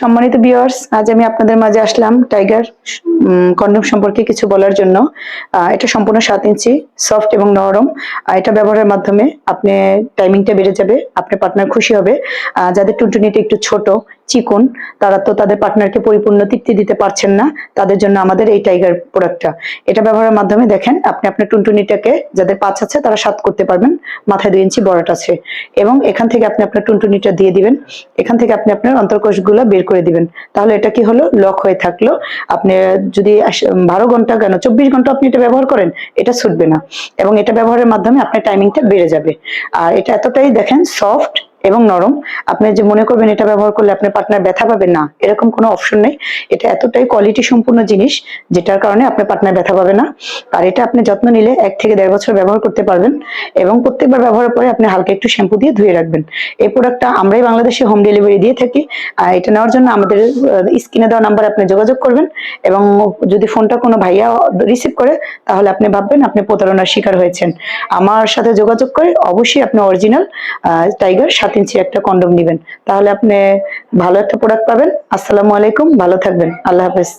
সম্মানিত বিয়ার্স আজ আমি আপনাদের মাঝে আসলাম টাইগার কন্ডম সম্পর্কে কিছু বলার জন্য। এটা সম্পূর্ণ সাত ইঞ্চি সফট এবং নরম। এটা ব্যবহারের মাধ্যমে আপনি টাইমিংটা বেড়ে যাবে, আপনার পার্টনার খুশি হবে। যাদের টুনটুনিটা একটু ছোট চিকন, তারা তো তাদের পার্টনারকে পরিপূর্ণ তৃপ্তি দিতে পারছেন না, তাদের জন্য আমাদের এই টাইগার প্রোডাক্টটা এটা ব্যবহারের মাধ্যমে দেখেন, আপনি আপনার টুনটুনিটাকে যাদের পাঁচ আছে তারা সাত করতে পারবেন, মাথায় দুই ইঞ্চি বড়ট আছে। এবং এখান থেকে আপনি আপনার টুনটুনিটা দিয়ে দিবেন, এখান থেকে আপনি আপনার অন্তর্কোষগুলো বের করে দিবেন। তাহলে এটা কি হলো? লক হয়ে থাকল। আপনি যদি বারো ঘণ্টা কেন, চব্বিশ ঘণ্টা আপনি এটা ব্যবহার করেন, এটা ছুটবে না। এবং এটা ব্যবহারের মাধ্যমে আপনার টাইমিংটা বেড়ে যাবে। আর এটা এতটাই দেখেন সফট এবং নরম। আপনি যে মনে করবেন এটা ব্যবহার করলে আপনার পার্টনার ব্যথা পাবেন না, এরকম কোনো অপশন নেই। এটা এতটাই কোয়ালিটি সম্পূর্ণ জিনিস, যেটার কারণে আপনার পার্টনার ব্যথা পাবে না। আর এটা আপনি যত্ন নিলে এক থেকে দেড় বছর ব্যবহার করতে পারবেন এবং প্রত্যেকবার ব্যবহারের পরে আপনি হালকা একটু শ্যাম্পু দিয়ে ধুয়ে রাখবেন। এই প্রোডাক্টটা আমরাই বাংলাদেশে হোম ডেলিভারি দিয়ে থাকি। এটা নেওয়ার জন্য আমাদের স্ক্রিনে দেওয়া নাম্বার আপনি যোগাযোগ করবেন এবং যদি ফোনটা কোনো ভাইয়া রিসিভ করে, তাহলে আপনি ভাববেন আপনি প্রতারণার শিকার হয়েছেন। আমার সাথে যোগাযোগ করে অবশ্যই আপনি অরিজিনাল টাইগার সাত ইঞ্চি একটা কন্ডম নেবেন। তাহলে আপনি ভালো একটা প্রোডাক্ট পাবেন। আসসালামু আলাইকুম, ভালো থাকবেন। আল্লাহ হাফেজ।